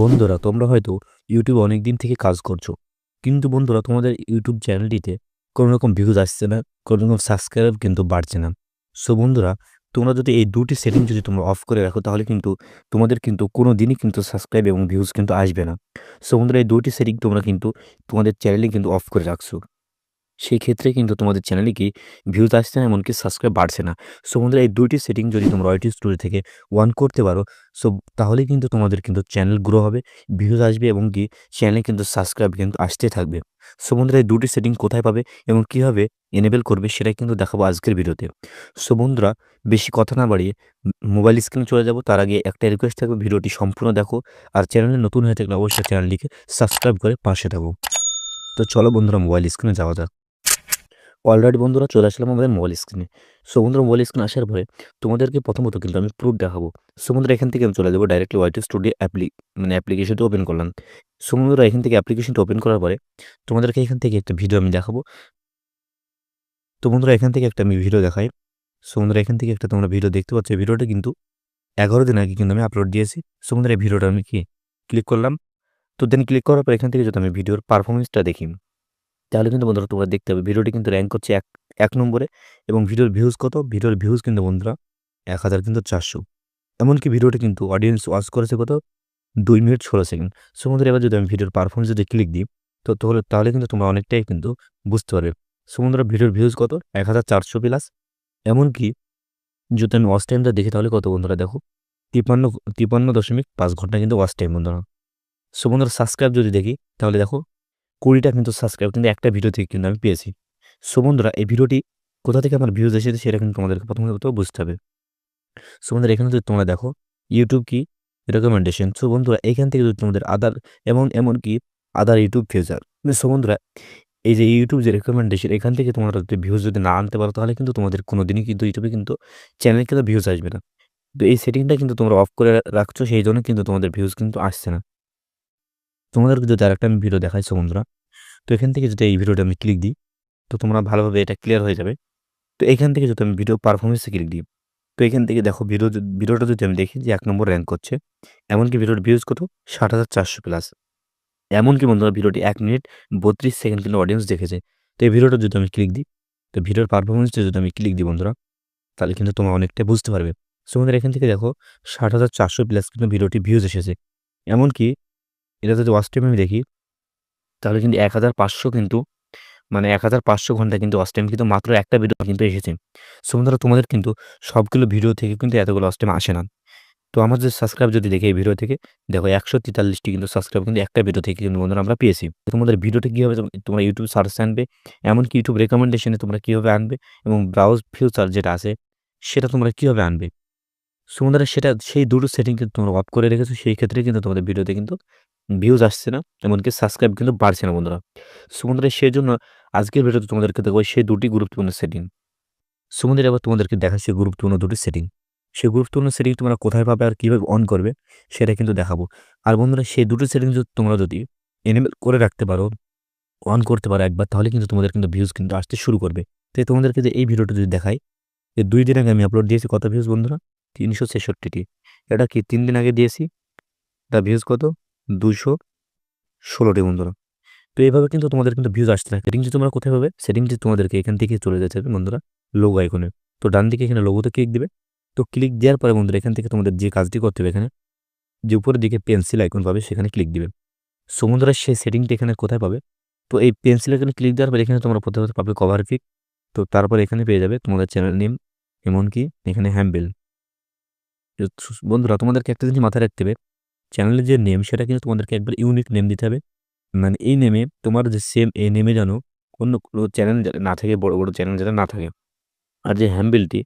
বন্ধুরা, তোমরা হয়তো ইউটিউব অনেক দিন থেকে কাজ করছ। কিন্তু বন্ধুরা, তোমাদের ইউটিউব চ্যানেলটিতে কোনো রকম ভিউজ আসছে না কোনো রকম সাবস্ক্রাইব কিন্তু বাড়ছে না। সো বন্ধুরা, তোমরা যদি এই দুটি সেটিং যদি তোমরা অফ করে রাখো, তাহলে কিন্তু তোমাদের কিন্তু কোনো দিনই কিন্তু সাবস্ক্রাইব এবং ভিউজ কিন্তু আসবে না। সো বন্ধুরা, এই দুটি সেটিং তোমরা কিন্তু তোমাদের চ্যানেলে কিন্তু অফ করে রাখছো। সেই ক্ষেত্রে কিন্তু তোমাদের চ্যানেলে কি ভিউজ আসছে না, এমনকি সাবস্ক্রাইব বাড়ছে না। সো বন্ধুরা, এই দুইটি সেটিং যদি তোমরা ওয়াইটি স্টোরি থেকে ওয়ান করতে পারো সো তাহলে কিন্তু তোমাদের কিন্তু চ্যানেল গ্রো হবে ভিউজ আসবে এবং কি চ্যানেলে কিন্তু সাবস্ক্রাইব কিন্তু আসতে থাকবে। সো বন্ধুরা, এই দুটি সেটিং কোথায় পাবে এবং কীভাবে এনেবেল করবে সেটাই কিন্তু দেখাবো আজকের ভিডিওতে। সো বন্ধুরা, বেশি কথা না বাড়িয়ে মোবাইল স্ক্রিনে চলে যাব, তার আগে একটা রিকোয়েস্ট থাকবে, ভিডিওটি সম্পূর্ণ দেখো আর চ্যানেলে নতুন হয়ে থাকলে অবশ্যই চ্যানেলটিকে সাবস্ক্রাইব করে পাশে থাকো। তো চলো বন্ধুরা মোবাইল স্ক্রিনে যাওয়া যাক। অলরেডি বন্ধুরা চলে আসলাম আমাদের মোবাইল স্ক্রিনে সো বন্ধুরা মোবাইল স্ক্রিনে আসার পরে তোমাদেরকে প্রথমত কিন্তু আমি প্রুফ দেখাবো। সো বন্ধুরা এখান থেকে আমি চলে যাব ডাইরেক্টলি ওয়াইটি স্টুডিও অ্যাপ্লি মানে অ্যাপ্লিকেশনটা ওপেন করলাম। সো বন্ধুরা এখান থেকে অ্যাপ্লিকেশনটা ওপেন করার পরে তোমাদেরকে এখান থেকে একটা ভিডিও আমি দেখাবো। তো বন্ধুরা এখান থেকে একটা আমি ভিডিও দেখাই। সো বন্ধুরা এখান থেকে একটা তোমরা ভিডিও দেখতে পাচ্ছ। ভিডিওটা কিন্তু এগারো দিন আগে কিন্তু আমি আপলোড দিয়েছি। সো বন্ধুরা এই ভিডিওটা আমি কি ক্লিক করলাম? তো দেন ক্লিক করার পর এখান থেকে যদি আমি ভিডিওর পারফরমেন্সটা দেখি। তাহলে কিন্তু বন্ধুরা তোমরা দেখতে হবে ভিডিওটি কিন্তু র্যাঙ্ক করছে এক এক নম্বরে এবং ভিডিওর ভিউজ কত? ভিডিওর ভিউজ কিন্তু বন্ধুরা এক হাজার কিন্তু চারশো। এমনকি ভিডিওটি কিন্তু অডিয়েন্স ওয়াচ করেছে কত? দুই মিনিট ষোলো সেকেন্ড সো বন্ধুরা এবার যদি আমি ভিডিওর পারফরমেন্স যদি ক্লিক দিই, তো তাহলে তাহলে কিন্তু তোমরা অনেকটাই কিন্তু বুঝতে পারবে। সো বন্ধুরা ভিডিওর ভিউজ কত? এক হাজার চারশো প্লাস এমনকি যদি আমি ওয়াচ টাইমটা দেখি, তাহলে কত বন্ধুরা দেখো? তিপ্পান্ন তিপ্পান্ন দশমিক পাঁচ ঘণ্টা কিন্তু ওয়াচ টাইম বন্ধুরা। সো বন্ধুরা সাবস্ক্রাইব যদি দেখি, তাহলে দেখো কুড়িটা কিন্তু সাবস্ক্রাইব কিন্তু একটা ভিডিও থেকে কিন্তু আমি পেয়েছি। সো বন্ধুরা, এই ভিডিওটি কোথা থেকে আমার ভিউজ এসেছে সেটা কিন্তু তোমাদেরকে প্রথমত বুঝতে হবে। সো বন্ধুরা, এখানে যদি তোমরা দেখো ইউটিউব কি? রেকমেন্ডেশন সো বন্ধুরা, এখান থেকে যদি তোমাদের আদার এমন এমন কি আদার ইউটিউব ফিউচার সো বন্ধুরা, এই যে ইউটিউব যে রেকমেন্ডেশন এখান থেকে তোমরা যদি ভিউজ যদি না আনতে পারো, তাহলে কিন্তু তোমাদের কোনো দিনই কিন্তু ইউটিউবে কিন্তু চ্যানেল কিন্তু ভিউজ আসবে না। তো এই সেটিংটা কিন্তু তোমরা অফ করে রাখছো, সেই জন্য কিন্তু তোমাদের ভিউজ কিন্তু আসছে না। তোমাদেরকে যদি আরেকটা আমি ভিডিও দেখাইছো বন্ধুরা, তো এখান থেকে যদি এই ভিডিওটা আমি ক্লিক দিই, তো তোমরা ভালোভাবে এটা ক্লিয়ার হয়ে যাবে। তো এখান থেকে যদি আমি ভিডিও পারফরমেন্সে ক্লিক দিই, তো এখান থেকে দেখো ভিডিও ভিডিওটা যদি আমি দেখি যে এক নম্বর র্যাঙ্ক করছে, এমনকি ভিডিওর ভিউজ কত? ষাট হাজার চারশো প্লাস এমনকি বন্ধুরা ভিডিওটি এক মিনিট বত্রিশ সেকেন্ড কিন্তু অডিয়েন্স দেখেছে। তো এই ভিডিওটা যদি আমি ক্লিক দিই, তো ভিডিওর পারফরমেন্সটা যদি আমি ক্লিক দিই বন্ধুরা, তাহলে কিন্তু তোমরা অনেকটা বুঝতে পারবে। সো এখান থেকে দেখো ষাট হাজার চারশো প্লাস কিন্তু ভিডিওটি ভিউজ এসেছে। এমনকি এটা যদি ওয়াচ টাইম আমি দেখি, তাহলে কিন্তু এক হাজার পাঁচশো কিন্তু মানে এক হাজার পাঁচশো ঘণ্টা কিন্তু ওয়াচ টাইম কিন্তু মাত্র একটা ভিডিও কিন্তু এসেছে। সো বন্ধুরা, তোমাদের কিন্তু সবগুলো ভিডিও থেকে কিন্তু এতগুলো ওয়াচ টাইম আসে না। তো আমার সাবস্ক্রাইব যদি দেখে এই ভিডিও থেকে, দেখো একশো তেতাল্লিশটি কিন্তু সাবস্ক্রাইব কিন্তু একটা ভিডিও থেকে কিন্তু বন্ধুরা আমরা পেয়েছি। তোমাদের ভিডিওটা কীভাবে তোমরা ইউটিউব সার্চ আনবে, এমনকি ইউটিউব রেকমেন্ডেশনে তোমরা কীভাবে আনবে, এবং ব্রাউজ ফিউচার যেটা আছে, সেটা তোমরা কীভাবে আনবে? সো সেটা সেই দুটো সেটিং কিন্তু তোমরা অফ করে রেখেছো, সেই ক্ষেত্রে কিন্তু তোমাদের ভিডিওতে কিন্তু ভিউজ আসছে না, এমনকি সাবস্ক্রাইব কিন্তু বাড়ছে না বন্ধুরা। সো সেই জন্য আজকের ভিডিওতে তোমাদেরকে দেখব সেই দুটি গুরুত্বপূর্ণ সেটিং সো বন্ধুরা এবার তোমাদেরকে দেখাচ্ছি গুরুত্বপূর্ণ দুটি সেটিং সেই গুরুত্বপূর্ণ সেটিং তোমরা কোথায় পাবে আর কীভাবে অন করবে, সেটা কিন্তু দেখাবো। আর বন্ধুরা, সেই দুটো সেটিং যদি তোমরা যদি এনেবেল করে রাখতে পারো অন করতে পারো একবার, তাহলে কিন্তু তোমাদের কিন্তু ভিউজ কিন্তু আসতে শুরু করবে। তাই তোমাদেরকে যে এই ভিডিওটা যদি দেখাই, যে দুই দিন আগে আমি আপলোড দিয়েছি কত ভিউজ বন্ধুরা? তিনশো ছেষট্টিটি। এটা কি তিন দিন আগে দিয়েছি? এটা ভিউজ কত? দুশো ষোলোটি বন্ধুরা। তো এইভাবে কিন্তু তোমাদের কিন্তু ভিউজ আসতে থাকে। সেটিংটি তোমরা কোথায় পাবে? সেটিংটি তোমাদেরকে এখান থেকে চলে যেতে হবে বন্ধুরা লোগো আইকনে তো ডান দিকে এখানে লোগোতে ক্লিক দিবে। তো ক্লিক দেওয়ার পরে বন্ধুরা এখান থেকে তোমাদের যে কাজটি করতে হবে এখানে, যে উপরের দিকে পেন্সিল আইকন পাবে, সেখানে ক্লিক দিবে। সো বন্ধুরা সেই সেটিংটি এখানে কোথায় পাবে? তো এই পেন্সিল আইকনে ক্লিক দেওয়ার পরে এখানে তোমরা প্রথমে পাবে কভার পিক তো তারপর এখানে পেয়ে যাবে তোমাদের চ্যানেল নেম এমনকি এখানে হ্যাম্বেল বন্ধুরা, তোমাদেরকে একটা জিনিস মাথায় রাখতে হবে। চ্যানেলের যে নেম সেটা কিন্তু তোমাদেরকে একবার ইউনিক নেম দিতে হবে। মানে এই নেমে তোমার যে সেম এই নেমে যেন অন্য কোনো চ্যানেল না থাকে, বড় বড় চ্যানেল যেটা না থাকে। আর যে হ্যান্ডবেলটি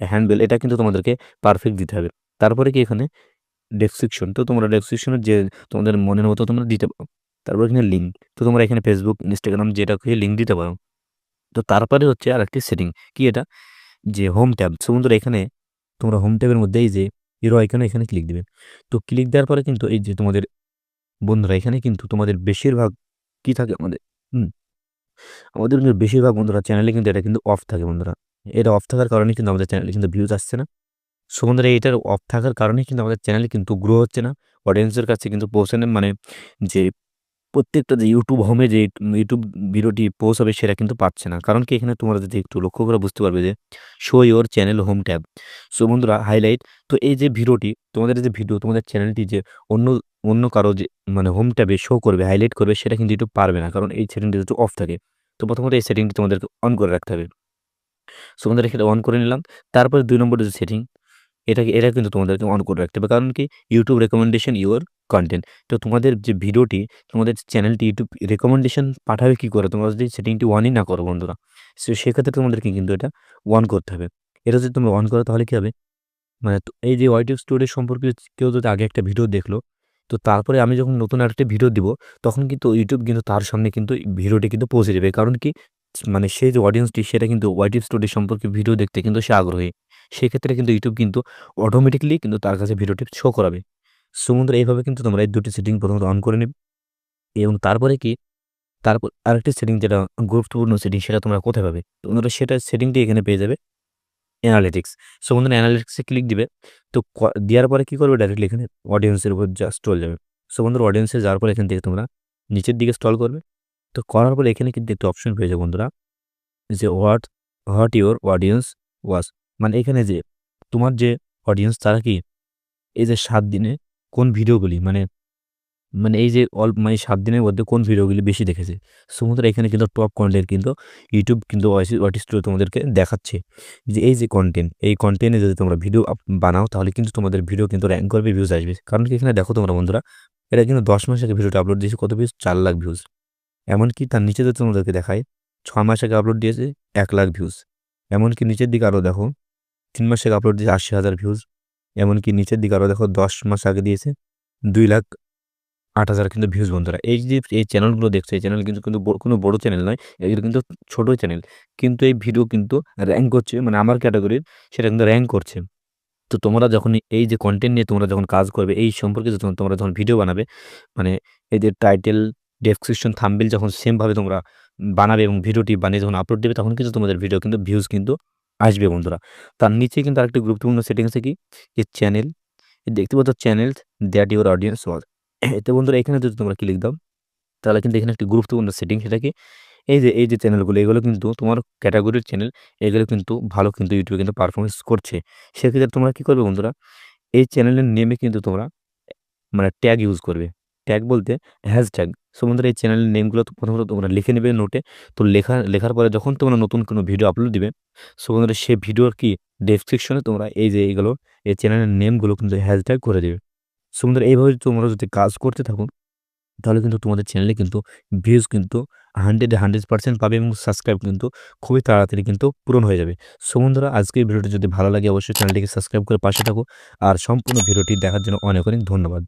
হ্যান্ডবেল এটা কিন্তু তোমাদেরকে পারফেক্ট দিতে হবে। তারপরে কি এখানে? ডেসক্রিপশন তো তোমরা ডেসক্রিপশনের যে তোমাদের মনের মতো তোমরা দিতে পারো। তারপর এখানে লিঙ্ক তো তোমরা এখানে ফেসবুক ইনস্টাগ্রাম যেটা খুঁজে লিঙ্ক দিতে পারো। তো তারপরে হচ্ছে আর একটি সেটিং কি এটা? যে হোম ট্যাব সমুদ্র এখানে তোমরা হোম ট্যাবের মধ্যেই যে হিরো আইকনে এখানে ক্লিক দেবেন তো ক্লিক দেওয়ার পরে কিন্তু এই যে তোমাদের বন্ধুরা, এখানে কিন্তু তোমাদের বেশিরভাগ কি থাকে আমাদের? আমাদের কিন্তু বেশিরভাগ বন্ধুরা চ্যানেলে কিন্তু এটা কিন্তু অফ থাকে বন্ধুরা। এটা অফ থাকার কারণে কিন্তু আমাদের চ্যানেলে কিন্তু ভিউজ আসছে না। সো বন্ধুরা এটার অফ থাকার কারণে কিন্তু আমাদের চ্যানেলে কিন্তু গ্রো হচ্ছে না। অডিয়েন্সের কাছে কিন্তু পৌঁছানে মানে যে প্রত্যেকটা যে ইউটিউব হোমে যে ইউটিউব ভিডিওটি পোস্ট হবে সেটা কিন্তু পাচ্ছে না। কারণ কি? এখানে তোমরা যদি একটু লক্ষ্য করে বুঝতে পারবে যে show your channel home tab so বন্ধুরা হাইলাইট তো এই যে ভিডিওটি, তোমাদের যে ভিডিও তোমাদের চ্যানেলটি যে অন্য অন্য কারও যে মানে হোম ট্যাবে শো করবে হাইলাইট করবে, সেটা কিন্তু ইউটিউব পারবে না। কারণ এই সেটিংটি একটু অফ থাকে। তো প্রথমত এই সেটিংটি তোমাদেরকে অন করে রাখতে হবে। সো আমাদের এখানে অন করে নিলাম। তারপরে দুই নম্বরের যে সেটিং এটাকে এটা কিন্তু তোমাদেরকে অন করে রাখতে হবে। কারণ কি? ইউটিউব রেকমেন্ডেশন ইউর কন্টেন্ট তো তোমাদের যে ভিডিওটি, তোমাদের চ্যানেলটি ইউটিউব রেকমেন্ডেশন পাঠাবে কী করে? তোমরা যদি সেটিংটি অনই না করো বন্ধুরা, সো, সেক্ষেত্রে তোমাদেরকে কিন্তু এটা অন করতে হবে। এটা যদি তোমরা অন করো তাহলে কী হবে? মানে এই যে ওয়াইটিউব স্টোরি সম্পর্কে কেউ যদি আগে একটা ভিডিও দেখল, তো তারপরে আমি যখন নতুন আরেকটা ভিডিও দিব, তখন কিন্তু ইউটিউব কিন্তু তার সামনে কিন্তু ভিডিওটি কিন্তু পৌঁছে দেবে। কারণ কি? মানে সেই যে অডিয়েন্সটি সেটা কিন্তু ওয়াইটিউব স্টোরি সম্পর্কে ভিডিও দেখতে কিন্তু সে আগ্রহী। সেক্ষেত্রে কিন্তু ইউটিউব কিন্তু অটোমেটিকলি কিন্তু তার কাছে ভিডিওটি শো করাবে। সো বন্ধুরা এইভাবে কিন্তু তোমরা এই দুটি সেটিং প্রথমত অন করে নেবে। এবং তারপরে কি? তারপর আরেকটি সেটিং যেটা গুরুত্বপূর্ণ সেটিং সেটা তোমরা কোথায় পাবে? তোমরা সেটা সেটিংটি এখানে পেয়ে যাবে অ্যানালিটিক্স সো বন্ধুরা অ্যানালিটিক্সে ক্লিক দিবে। তো দেওয়ার পরে কী করবে? ডাইরেক্টলি এখানে অডিয়েন্সের উপর জাস্ট চলে যাবে। সো বন্ধুরা অডিয়েন্সে যাওয়ার পরে এখান থেকে তোমরা নিচের দিকে স্টল করবে। তো করার পরে এখানে কিন্তু একটা অপশন পেয়ে যাবে বন্ধুরা, যে what what your audience was মানে এখানে যে তোমার যে অডিয়েন্স তারা কি? এই যে সাত দিনে কোন ভিডিওগুলি? মানে মানে এই যে অল মানে সাত দিনের মধ্যে কোন ভিডিওগুলি বেশি দেখেছে? সমুদ্র এখানে কিন্তু টপ কন্টেন্ট কিন্তু ইউটিউব কিন্তু ওয়াটিস তোমাদেরকে দেখাচ্ছে। যে এই যে কন্টেন্ট এই কন্টেন্টে যদি তোমরা ভিডিও বানাও, তাহলে কিন্তু তোমাদের ভিডিও কিন্তু র্যাঙ্ক করবে ভিউজ আসবে। কারণ কি এখানে দেখো তোমরা বন্ধুরা এটা কিন্তু দশ মাস আগে ভিডিওটা আপলোড দিয়েছে, কত ভিউজ চার লাখ ভিউজ এমনকি তার নিচে যদি তোমাদেরকে দেখায় ছ মাস আগে আপলোড দিয়েছে, এক লাখ ভিউজ এমনকি নিচের দিকে আরও দেখো, তিন মাস আগে আপলোড দিয়েছে আশি হাজার ভিউজ এমনকি নিচের দিকে আরও দেখো দশ মাস আগে দিয়েছে দুই লাখ আট হাজার কিন্তু ভিউজ বন্ধুরা। এই যে এই চ্যানেলগুলো দেখছ, এই চ্যানেল কিন্তু কিন্তু কোনো বড় চ্যানেল নয় এগুলো কিন্তু ছোটো চ্যানেল কিন্তু এই ভিডিও কিন্তু র্যাঙ্ক করছে মানে আমার ক্যাটাগরির সেটা কিন্তু র্যাঙ্ক করছে। তো তোমরা যখন এই যে কন্টেন্ট নিয়ে তোমরা যখন কাজ করবে, এই সম্পর্কে যখন তোমরা যখন ভিডিও বানাবে মানে এই যে টাইটেল ডেসক্রিপশন থাম্বিল যখন সেমভাবে তোমরা বানাবে এবং ভিডিওটি বানিয়ে যখন আপলোড দেবে, তখন কিন্তু তোমাদের ভিডিও কিন্তু ভিউজ কিন্তু আসবে বন্ধুরা। তার নিচে কিন্তু আরেকটি গুরুত্বপূর্ণ সেটিং আছে কি? যে চ্যানেল দেখতে পাচ্ছ channel that your audience was এতে বন্ধুরা, এখানে যদি তোমরা ক্লিক দাও, তাহলে কিন্তু এখানে একটি গুরুত্বপূর্ণ সেটিং সেটা কি? এই যে এই যে চ্যানেলগুলো এগুলো কিন্তু তোমার ক্যাটাগরির চ্যানেল এগুলো কিন্তু ভালো কিন্তু ইউটিউবে কিন্তু পারফরমেন্স করছে। সেক্ষেত্রে তোমরা কী করবে বন্ধুরা? এই চ্যানেলের নেমে কিন্তু তোমরা মানে ট্যাগ ইউজ করবে। ট্যাগ বলতে হ্যাশট্যাগ সো বন্ধুরা, এই চ্যানেলের নেমগুলো তো প্রথমত তোমরা লিখে নেবে নোটে তো লেখা, লেখার পরে যখন তোমরা নতুন কোনো ভিডিও আপলোড দিবে সো বন্ধুরা, সেই ভিডিওর কি ডেসক্রিপশনে তোমরা এই যে এইগুলো, এই চ্যানেলের নেমগুলো কিন্তু হ্যাশট্যাগ করে দেবে। সো বন্ধুরা, এইভাবে তোমরা যদি কাজ করতে থাকো, তাহলে কিন্তু তোমাদের চ্যানেলে কিন্তু ভিউজ কিন্তু হান্ড্রেডে হান্ড্রেড পার্সেন্ট পাবে এবং সাবস্ক্রাইব কিন্তু খুবই তাড়াতাড়ি কিন্তু পূরণ হয়ে যাবে। সো বন্ধুরা আজকের ভিডিওটি যদি ভালো লাগে, অবশ্যই চ্যানেলটিকে সাবস্ক্রাইব করে পাশে থাকো। আর সম্পূর্ণ ভিডিওটি দেখার জন্য অনেক অনেক ধন্যবাদ।